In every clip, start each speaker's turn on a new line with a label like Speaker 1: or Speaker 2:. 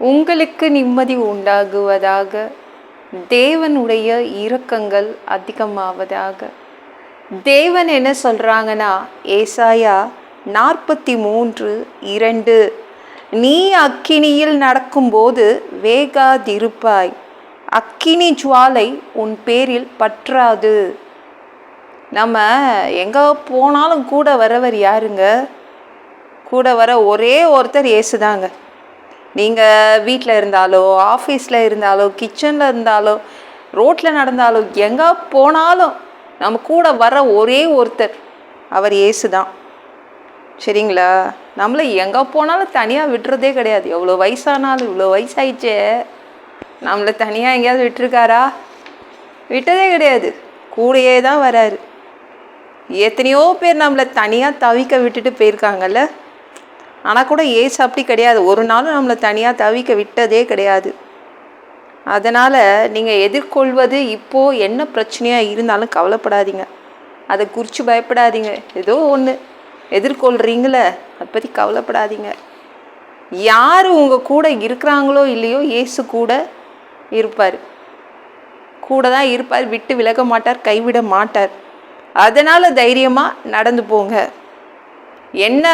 Speaker 1: உங்களுக்கு நிம்மதி உண்டாகுவதாக தேவனுடைய இரக்கங்கள் அதிகமாவதாக. தேவன் என்ன சொல்கிறாங்கன்னா ஏசாயா நாற்பத்தி மூன்று இரண்டு நீ அக்கினியில் நடக்கும்போது வேகாதிருப்பாய். அக்கினி ஜுவாலை உன் பேரில் பற்றாது. நம்ம எங்கே போனாலும் கூட வரவர் யாருங்க? கூட வர ஒரே ஒருத்தர் ஏசுதாங்க. நீங்கள் வீட்டில் இருந்தாலோ ஆஃபீஸில் இருந்தாலோ கிச்சனில் இருந்தாலோ ரோட்டில் நடந்தாலோ எங்கே போனாலும் நம்ம கூட வர ஒரே ஒருத்தர் அவர் இயேசு தான் சரிங்களா? நம்மளை எங்கே போனாலும் தனியாக விட்டுறதே கிடையாது. எவ்வளோ வயசானாலும் இவ்வளோ வயசாயிடுச்சே. நம்மளை தனியாக எங்கேயாவது விட்டுருக்காரா? விட்டதே கிடையாது. கூடயே தான் வராரு. எத்தனையோ பேர் நம்மளை தனியாக தவிக்க விட்டுட்டு போயிருக்காங்கல்ல? ஆனால் கூட ஏசு அப்படி கிடையாது. ஒரு நாளும் நம்மளை தனியாக தவிக்க விட்டதே கிடையாது. அதனால் நீங்கள் எதிர்கொள்வது இப்போது என்ன பிரச்சனையாக இருந்தாலும் கவலைப்படாதீங்க. அதை குறித்து பயப்படாதீங்க. ஏதோ ஒன்று எதிர்கொள்கிறீங்களே அதை பற்றி கவலைப்படாதீங்க. யார் உங்கள் கூட இருக்கிறாங்களோ இல்லையோ இயேசு கூட இருப்பார். கூட தான் இருப்பார். விட்டு விலக மாட்டார் கைவிட மாட்டார். அதனால் தைரியமாக நடந்து போங்க. என்ன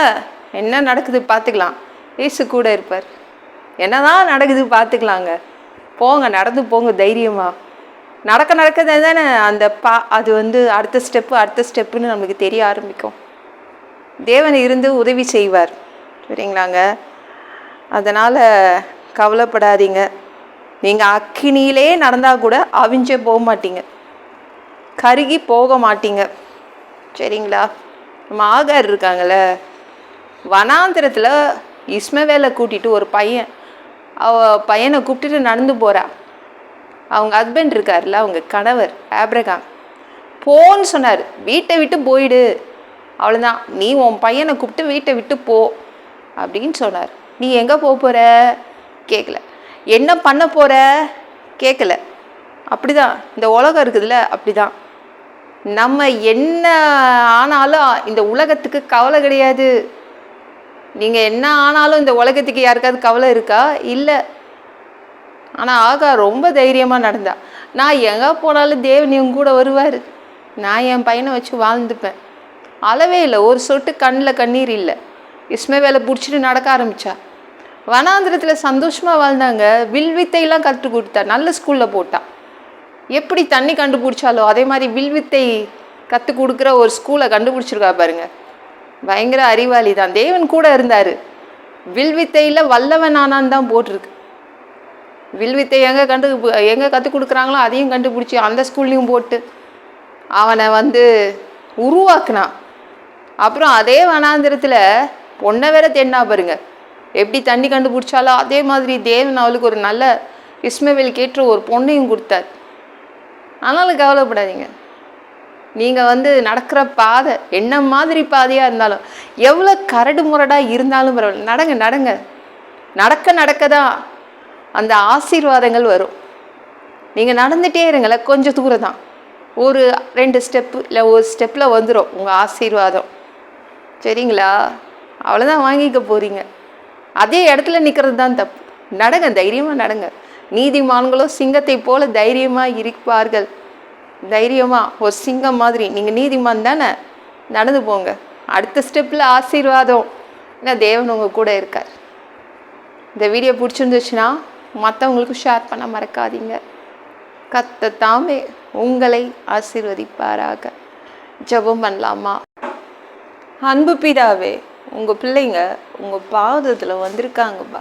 Speaker 1: என்ன நடக்குது பார்த்துக்கலாம். ஏசு கூட இருப்பார். என்னதான் நடக்குது பார்த்துக்கலாங்க. போங்க நடந்து போங்க தைரியமாக நடக்க நடக்க தானே அந்த பா அது வந்து அடுத்த ஸ்டெப்பு அடுத்த ஸ்டெப்புன்னு நம்மளுக்கு தெரிய ஆரம்பிக்கும். தேவன் இருந்து உதவி செய்வார். சரிங்களாங்க? அதனால் கவலைப்படாதீங்க. நீங்கள் அக்கினியிலே நடந்தால் கூட அவிஞ்சே போக மாட்டீங்க. கருகி போக மாட்டீங்க. சரிங்களா? நம்ம ஆகார் இருக்காங்களே வனாந்திரத்தில் இஸ்மவேலை கூட்டிட்டு ஒரு பையன். அவ பையனை கூப்பிட்டுட்டு நடந்து போகிறா அவங்க ஹஸ்பண்ட் இருக்கார்ல அவங்க கணவர் ஆப்ரகாம். போன்னு சொன்னார் வீட்டை விட்டு போயிடு. அவ்வளோதான் நீ உன் பையனை கூப்பிட்டு வீட்டை விட்டு போ. அப்படின்னு சொன்னார். நீ எங்கே போக போகிற கேட்கல என்ன பண்ண போகிற கேட்கல அப்படிதான். இந்த உலகம் இருக்குதுல்ல அப்படிதான். நம்ம என்ன ஆனாலும் இந்த உலகத்துக்கு கவலை கிடையாது. நீங்கள் என்ன ஆனாலும் இந்த உலகத்துக்கு யாருக்காவது கவலை இருக்கா? இல்லை. ஆனால் ஆகா ரொம்ப தைரியமாக நடந்தா. நான் எங்கே போனாலும் தேவன் என் கூட வருவார். நான் என் பையனை வச்சு வாழ்ந்துப்பேன். அளவே இல்லை. ஒரு சொட்டு கண்ணில் கண்ணீர் இல்லை. இஸ்மே வேலை பிடிச்சிட்டு நடக்க ஆரம்பிச்சா. வனாந்திரத்தில் சந்தோஷமாக வாழ்ந்தாங்க. வில்வித்தையெல்லாம் கற்றுக் கொடுத்தா. நல்ல ஸ்கூலில் போட்டா. எப்படி தண்ணி கண்டுபிடிச்சாலோ அதே மாதிரி வில்வித்தை கற்றுக் கொடுக்குற ஒரு ஸ்கூலை கண்டுபிடிச்சிருக்கா பாருங்கள் பயங்கர அறிவாளி தான் தேவன் கூட இருந்தார். வில்வித்தையில் வல்லவன் ஆனான்னு தான் போட்டிருக்கு. வில்வித்தை எங்கே கண்டு எங்கே கற்றுக் கொடுக்குறாங்களோ அதையும் கண்டுபிடிச்சி அந்த ஸ்கூல்லையும் போட்டு அவனை வந்து உருவாக்குனான் அப்புறம் அதே வனாந்திரத்தில் பொண்ணை வேற தென்னா பாருங்க. எப்படி தண்ணி கண்டுபிடிச்சாலோ அதே மாதிரி தேவன் அவளுக்கு ஒரு நல்ல இஸ்மவேல் கேட்டு ஒரு பொண்ணையும் கொடுத்தார். ஆனாலும் கவலைப்படாதீங்க. நீங்கள் வந்து நடக்கிற பாதை என்ன மாதிரி பாதையாக இருந்தாலும் எவ்வளோ கரடு முரடாக இருந்தாலும் பரவாயில்ல. நடங்க நடங்க. நடக்க நடக்க தான் அந்த ஆசீர்வாதங்கள் வரும். நீங்கள் நடந்துகிட்டே இருங்கள கொஞ்சம் தூரம் தான். ஒரு ரெண்டு ஸ்டெப்பு இல்லை ஒரு ஸ்டெப்பில் வந்துடும் உங்கள் ஆசீர்வாதம். சரிங்களா? அவ்வளோதான் வாங்கிக்க போகிறீங்க அதே இடத்துல நிற்கிறது தான் தப்பு. நடங்க தைரியமாக நடங்க. நீதிமான்களோ சிங்கத்தை போல தைரியமாக இருப்பார்கள். தைரியமாக ஒரு சிங்கம் மாதிரி. நீங்கள் நீதிமான் தானே? நடந்து போங்க. அடுத்த ஸ்டெப்பில் ஆசீர்வாதம். ஏன்னா தேவன் உங்கள் கூட இருக்கார். இந்த வீடியோ பிடிச்சிருந்துச்சுன்னா மற்றவங்களுக்கும் ஷேர் பண்ண மறக்காதீங்க. கத்த தாமே உங்களை ஆசீர்வதிப்பாராக. ஜெபம் பண்ணலாமா? அன்பு பிதாவே உங்கள் பிள்ளைங்க உங்கள் பாதத்தில் வந்திருக்காங்கப்பா.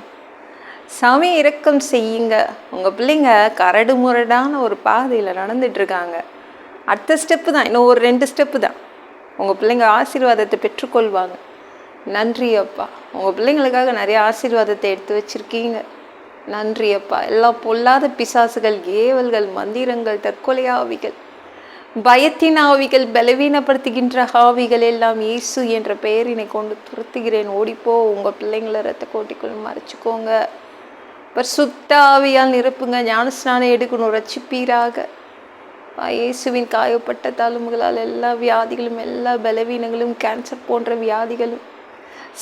Speaker 1: சாமி இறக்கம் செய்யுங்க. உங்கள் பிள்ளைங்க கரடு முரடான ஒரு பாதையில் நடந்துட்டுருக்காங்க அடுத்த ஸ்டெப்பு தான். இன்னும் ஒரு ரெண்டு ஸ்டெப்பு தான். உங்கள் பிள்ளைங்க ஆசீர்வாதத்தை பெற்றுக்கொள்வாங்க. நன்றி அப்பா. உங்கள் பிள்ளைங்களுக்காக நிறைய ஆசீர்வாதத்தை எடுத்து வச்சுருக்கீங்க. நன்றி அப்பா. எல்லா பொல்லாத பிசாசுகள் ஏவல்கள் மந்திரங்கள் தற்கொலை ஆவிகள் பயத்தின் ஆவிகள் பலவீனப்படுத்துகின்ற ஆவிகள் எல்லாம் இயேசு என்ற பெயரினை கொண்டு துரத்துகிறேன். ஓடிப்போ உங்கள் பிள்ளைங்களை ரத்த கோட்டிக்குள் மறைச்சிக்கோங்க. பரிசுத்த ஆவியால் நிரப்புங்க. ஞானஸ்நானம் எடுக்கணும். ரச்சிப்பீராக இயேசுவின் காயப்பட்ட தழும்புகளால் எல்லா வியாதிகளும் எல்லா பலவீனங்களும் கேன்சர் போன்ற வியாதிகளும்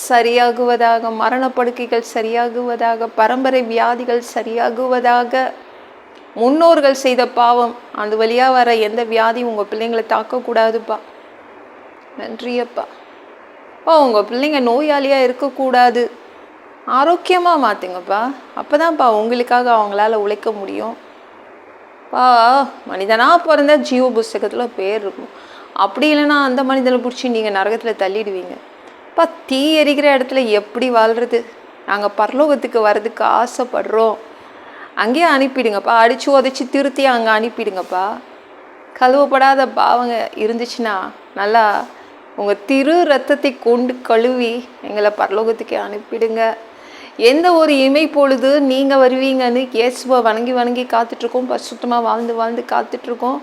Speaker 1: சரியாகுவதாக மரணப்படுக்கைகள் சரியாகுவதாக பரம்பரை வியாதிகள் சரியாகுவதாக முன்னோர்கள் செய்த பாவம். அந்த வழியாக வர எந்த வியாதியும் உங்கள் பிள்ளைங்களை தாக்கக்கூடாதுப்பா. நன்றியப்பா. அப்பா உங்கள் பிள்ளைங்க நோயாளியாக இருக்கக்கூடாது. ஆரோக்கியமாக மாற்றுங்கப்பா அப்போ தான்ப்பா உங்களுக்காக அவங்களால உழைக்க முடியும். அப்பா மனிதனாக பிறந்தா ஜீவ புஸ்தகத்தில் பேர் இருக்கும். அப்படி இல்லைன்னா அந்த மனிதனை பிடிச்சி நீங்கள் நரகத்தில் தள்ளிடுவீங்க. பா தீ எரிக்கிற இடத்துல எப்படி வாழ்கிறது நாங்கள் பரலோகத்துக்கு வர்றதுக்கு ஆசைப்படுறோம். அங்கேயே அனுப்பிடுங்கப்பா. அடித்து உதச்சி திருத்தி அங்கே அனுப்பிடுங்கப்பா. கழுவப்படாத பாவங்க இருந்துச்சுன்னா நல்லா உங்கள் திரு ரத்தத்தை கொண்டு கழுவி எங்களை பரலோகத்துக்கே அனுப்பிடுங்க. எந்த ஒரு இமை பொழுது நீங்கள் வருவீங்கன்னு இயேசுவை வணங்கி வணங்கி காத்துட்ருக்கோம் பரிசுத்தமாக வாழ்ந்து வாழ்ந்து காத்துட்ருக்கோம்.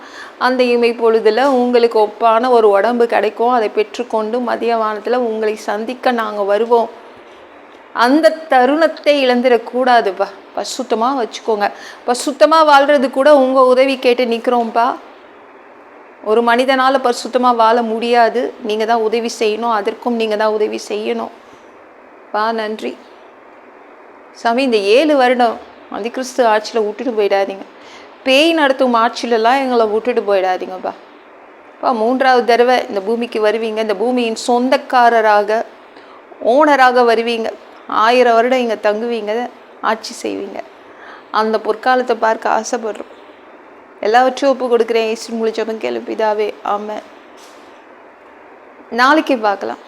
Speaker 1: அந்த இமை பொழுதில் உங்களுக்கு ஒப்பான ஒரு உடம்பு கிடைக்கும். அதை பெற்றுக்கொண்டு மதிய வானத்தில் உங்களை சந்திக்க நாங்கள் வருவோம். அந்த தருணத்தை இழந்துடக்கூடாதுப்பா. பசுத்தமாக வச்சுக்கோங்க. பசுத்தமாக வாழ்கிறது கூட உங்கள் உதவி கேட்டு நிற்கிறோம்ப்பா ஒரு மனிதனால் பரிசுத்தமாக வாழ முடியாது. நீங்கள் தான் உதவி செய்யணும். அதற்கும் நீங்கள் தான் உதவி செய்யணும். பா நன்றி. சாமி இந்த ஏழு வருடம் அதிகிறிஸ்து ஆட்சியில் விட்டுட்டு போயிடாதீங்க. பேய் நடத்தும் ஆட்சியிலலாம் எங்களை விட்டுட்டு போயிடாதீங்கப்பா. பா மூன்றாவது தடவை இந்த பூமிக்கு வருவீங்க. இந்த பூமியின் சொந்தக்காரராக ஓனராக வருவீங்க. ஆயிரம் வருடம் இங்கே தங்குவீங்க ஆட்சி செய்வீங்க. அந்த பொற்காலத்தை பார்க்க ஆசைப்படுறோம். எல்லாவற்றையும் ஒப்பு கொடுக்குறேன். இயேசு முழிச்சவன் கேள்விதாவே ஆமாம் நாளைக்கு பார்க்கலாம்.